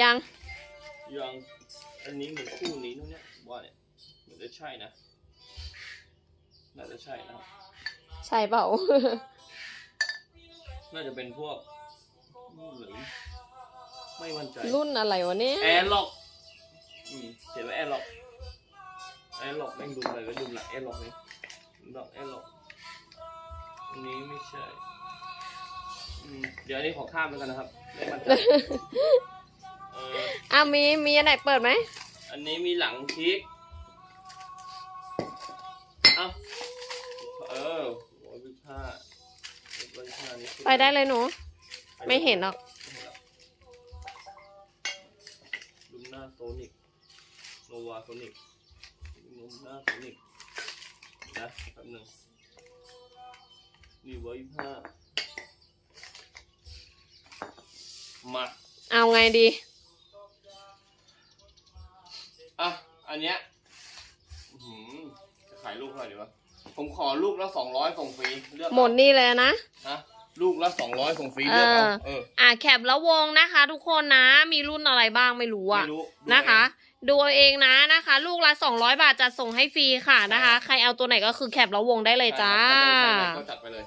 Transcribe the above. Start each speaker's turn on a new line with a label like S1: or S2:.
S1: ยัง
S2: ยังอันนี้เหมือนคู่นี้นู่นเนี่ยว่าเนี่ยเหมือนจะใช่นะน่าจะใช่นะครับ
S1: ใช่เปล่า
S2: น่าจะเป็นพวกหรือไม่มั่นใจ
S1: รุ่นอะไรวะเนี่ย
S2: แอร์ล็อกอืมเห็นไหมแอร์ล็อกแอร์ล็อกแม่งดุมอะไรก็ดุมหลักแอร์ล็อกนี่ดอกแอร์ล็อกอันนี้ไม่ใช่อืมเดี๋ยวอันนี้ขอข้ามแล้วกันนะครับไม่มั่นใจเอ อ
S1: อ้าวมีมีอันไหนเปิดไหม
S2: อันนี้มีหลังคลิกเอ้าเออโอ้ยวิผ้าวิผ้านี่
S1: ไปได้เลยหนู ไม่เห็นหรอก
S2: ลุมหน้าโซนิกโนวาโซนิกลุมหน้าโซนิกนะแป๊บหนึงนี่ไว้ผ้ามา
S1: เอาไงดี
S2: อะ อันเนี้ยอื้อหือจะขายลูกเท่าไหร่ดีวะ ผมขอลูกละสองร้อยส่งฟรี เลือกเอา
S1: หมดนี่เลยนะ
S2: ฮะ ลูกละสองร้อยส่งฟรี เลือกเอา
S1: เออ
S2: เออ
S1: อะแคปแล้ววงนะคะ ทุกคนนะ มีรุ่นอะไรบ้างไม่รู้อะ
S2: ไม่รู้ดู
S1: นะคะ ดูเอาเองนะนะคะ ลูกละ 200 บาทจะส่งให้ฟรีค่ะนะคะ ใครเอาตัวไหนก็คือแคปแล้ววงได้เลยจ้า
S2: ใช่ครับถ้าจะใช้อะไรก็จัดไปเลย